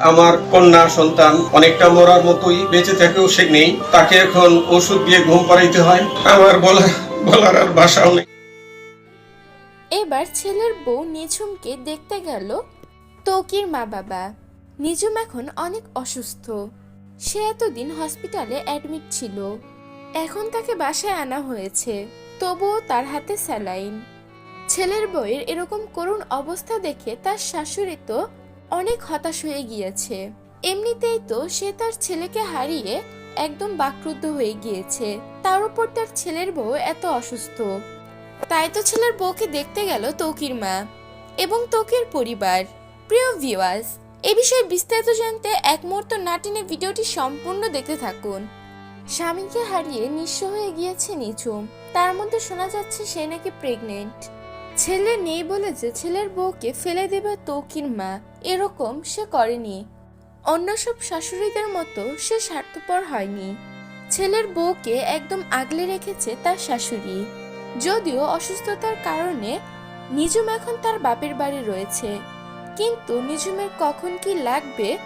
আমার কন্যা সন্তান অনেকটা মরার মতোই বেঁচে থেকেও সে নেই। তাকে এখন ওষুধ দিয়ে ঘুম পাড়াইতে হয়। আমার বলা বলার আর ভাষাও নেই। এবার ছেলের বউ নিঝুমকে দেখতে গেল তৌকির মা বাবা। নিঝুম এখন অনেক অসুস্থ। সে এতদিন হসপিটালে অ্যাডমিট ছিল। এখন তাকে বাসায় আনা হয়েছে। তবুও তার হাতে স্যালাইন। ছেলের বউয়ের এরকম করুণ অবস্থা দেখে তার শাশুড়ি তো অনেক হতাশ হয়ে গিয়েছে। এমনিতেই তো সে তার ছেলেকে হারিয়ে একদম বাকরুদ্ধ হয়ে গিয়েছে। তার উপর তার ছেলের বউ এত অসুস্থ। তাই তো ছেলের বউকে দেখতে গেল তৌকির মা এবং তৌকির পরিবার। প্রিয় ভিউয়ার্স, এ বিষয়ে বিস্তারিত জানতে এক মুহূর্ত না টেনে ভিডিওটি সম্পূর্ণ দেখতে থাকুন। স্বামীকে হারিয়ে নিঃস্ব হয়ে গিয়েছে নিঝুম। তার মধ্যে শোনা যাচ্ছে সে নাকি প্রেগনেন্ট ছেলে নেই বলে যে ছেলের বউকে ফেলে দেবে তৌকির মা, এরকম সে করেনি। অন্য সব শাশুড়িদের মতো সে স্বার্থপর হয়নি। ছেলের বউকে একদম আগলে রেখেছে তার শাশুড়ি। যদিও অসুস্থতার কারণে নিজুম এখন তার বাপের বাড়ি রয়েছে। কিন্তু নিজুমের কখন কি লাগবে,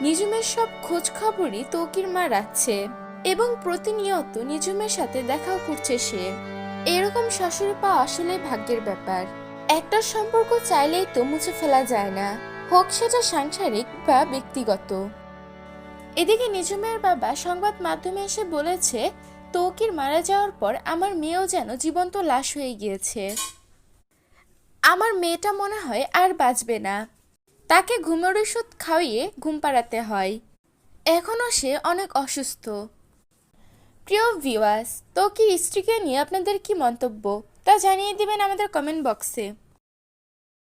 নিজুমের সব খোঁজ খবরই তৌকির মা রাখছে এবং প্রতিনিয়ত নিজুমের সাথে দেখাও করছে সে। এরকম শাশুড়ি পাওয়া আসলে ভাগ্যের ব্যাপার। একটা সম্পর্ক চাইলেই তো মুছে ফেলা যায় না। হোক সেটা সাংসারিক বা ব্যক্তিগত। এদিকে নিজুমের বাবা সংবাদ মাধ্যমে এসে বলেছে, তৌকির মারা যাওয়ার পর আমার মেয়েও যেন জীবন্ত লাশ হয়ে গিয়েছে। আমার মেয়েটা মনে হয় আর বাঁচবে না। তাকে ঘুমের ওষুধ খাওয়িয়ে ঘুম পাড়াতে হয়। এখনও সে অনেক অসুস্থ। প্রিয় ভিউয়ার্স কি স্ত্রীকে নিয়ে আপনাদের কি মন্তব্য? তা জানিয়ে দিবেন আমাদের কমেন্ট বক্সে